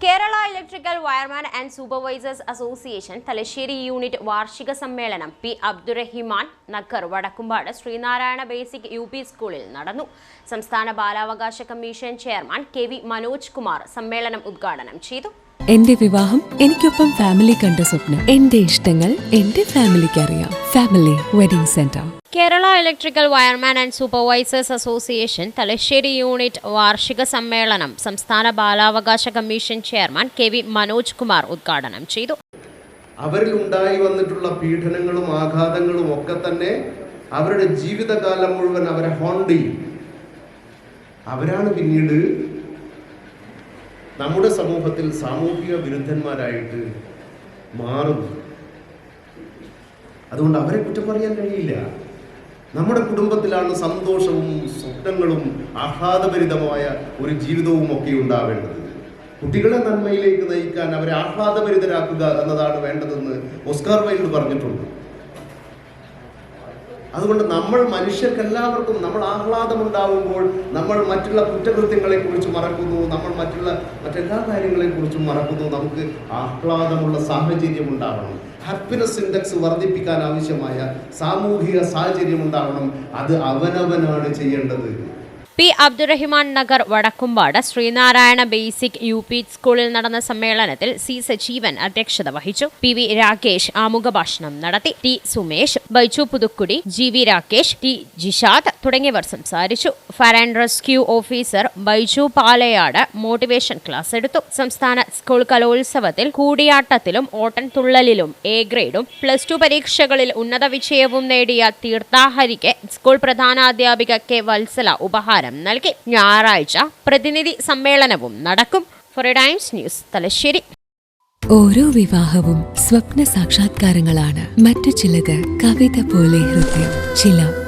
Kerala electrical wireman and supervisors association Thalassery unit വാർഷിക സമ്മേളനം P Abdurahiman Nagar Vadakkumpad Sreenarayana basic U P സ്കൂളിൽ നടന്നു സംസ്ഥാന ബാലാവകാശ commission chairman K V Manoj Kumar സമ്മേളനം ഉദ്ഘാടനം ചെയ്തു എന്റെ വിവാഹം എനിക്കൊപ്പം ഫാമിലി കണ്ട സ്വപ്നം. എന്റെ ഇഷ്ടങ്ങൾ എന്റെ ഫാമിലിക്ക് അറിയാം. Family wedding centre Kerala electrical wireman and supervisors association Thalassery unit വാർഷിക സമ്മേളനം സംസ്ഥാന ബാലാവകാശ commission chairman K V Manoj Kumar ഉദ്ഘാടനം ചെയ്തു അവരിൽ ഉണ്ടായി വന്നിട്ടുള്ള പീഡനങ്ങളും ആഘാതങ്ങളും ഒക്കെ തന്നെ അവരുടെ ജീവിതകാലം മുഴുവൻ അവരെ ഹോണ്ട് ചെയ്യും. അവരാണ് പിന്നീട് നമ്മുടെ സമൂഹത്തിൽ സാമൂഹിക വിരുദ്ധന്മാരായിട്ട് മാറുന്നു. അതുകൊണ്ട് അവരെ കുറ്റം പറയാൻ കഴിയില്ല. നമ്മുടെ കുടുംബത്തിലാണ് സന്തോഷവും സ്വപ്നങ്ങളും ആഹ്ലാദഭരിതമായ ഒരു ജീവിതവും ഒക്കെ ഉണ്ടാവേണ്ടത്. കുട്ടികളെ നന്മയിലേക്ക് നയിക്കാൻ അവരെ ആഹ്ലാദഭരിതരാക്കുക എന്നതാണ് വേണ്ടതെന്ന് ഓസ്കാർ വൈൽഡ് പറഞ്ഞിട്ടുണ്ട്. അതുകൊണ്ട് നമ്മൾ മനുഷ്യർക്കെല്ലാവർക്കും നമ്മൾ ആഹ്ലാദമുണ്ടാവുമ്പോൾ നമ്മൾ മറ്റുള്ള കുറ്റകൃത്യങ്ങളെ കുറിച്ച് മറക്കുന്നു നമ്മൾ മറ്റുള്ള മറ്റെല്ലാ കാര്യങ്ങളെ കുറിച്ചും മറക്കുന്നു. നമുക്ക് ആഹ്ലാദമുള്ള സാഹചര്യം ഉണ്ടാകണം ഹാപ്പിനെസ് ഇൻഡെക്സ് വർദ്ധിപ്പിക്കാൻ ആവശ്യമായ സാമൂഹിക സാഹചര്യം ഉണ്ടാകണം അത് അവനവനാണ് ചെയ്യേണ്ടത്. P. Abdurahiman Nagar Vadakkumpad Sreenarayana basic U P സ്കൂളിൽ നടന്ന സമ്മേളനത്തിൽ സി. സജീവൻ അധ്യക്ഷത വഹിച്ചു. പി. വി. രാകേഷ് ആമുഖ ഭാഷണം നടത്തി. T. Sumesh Baiju Puthukkudi G. V. Rakesh T. Jishad തുടങ്ങിയവർ സംസാരിച്ചു. Fire and rescue officer Baiju Palayad motivation class എടുത്തു. സംസ്ഥാന സ്കൂൾ കലോത്സവത്തിൽ കൂടിയാട്ടത്തിലും ഓട്ടൻതുള്ളലിലും എ ഗ്രേഡും പ്ലസ് ടു പരീക്ഷകളിൽ ഉന്നത വിജയവും നേടിയ തീർത്ഥാഹരിക്ക് സ്കൂൾ പ്രധാനാധ്യാപിക കെ. വത്സല ഉപഹാരം നൽകി. ഞായറാഴ്ച പ്രതിനിധി സമ്മേളനവും നടക്കും. Four Times News Thalassery. ഓരോ വിവാഹവും സ്വപ്ന സാക്ഷാത്കാരങ്ങളാണ്. മറ്റു ചിലത് കവിത പോലെ ഹൃദയം. ചില